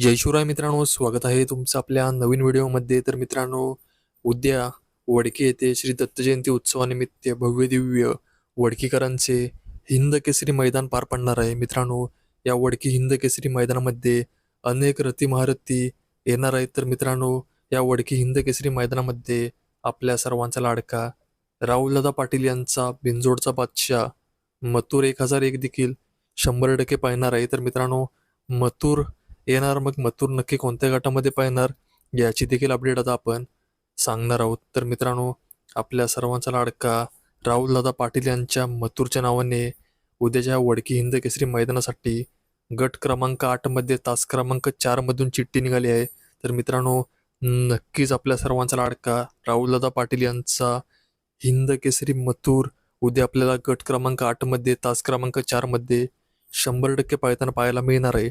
जय शिवराय मित्रांनो स्वागत आहे तुमचं आपल्या नवीन व्हिडिओमध्ये. तर मित्रांनो उद्या वडकी येथे श्री दत्त जयंती उत्सवानिमित्त भव्य दिव्य वडकीकरांचे हिंद केसरी मैदान पार पडणार आहे. मित्रांनो या वडकी हिंद केसरी मैदानामध्ये अनेक रथी महारथी येणार आहेत. तर मित्रांनो या वडकी हिंद केसरी मैदानामध्ये आपल्या सर्वांचा लाडका राहुलदादा पाटील यांचा बिंजोडचा बादशाह मथुर एक हजार एक देखील शंभर टक्के पाहणार आहे. तर मित्रांनो मथुर येणार मग मथुर नक्की कोणत्या गटामध्ये पाहणार याची देखील अपडेट आता आपण सांगणार आहोत. तर मित्रांनो आपल्या सर्वांचा लाडका राहुलदादा पाटील यांच्या मथुरच्या नावाने उद्याच्या वडकी हिंद केसरी मैदानासाठी गट क्रमांक आठमध्ये तास क्रमांक चारमधून चिठ्ठी निघाली आहे. तर मित्रांनो नक्कीच आपल्या सर्वांचा लाडका राहुलदादा पाटील यांचा हिंद केसरी मथुर उद्या आपल्याला गट क्रमांक आठमध्ये तास क्रमांक चारमध्ये शंभर टक्के पाहताना पाहायला मिळणार आहे.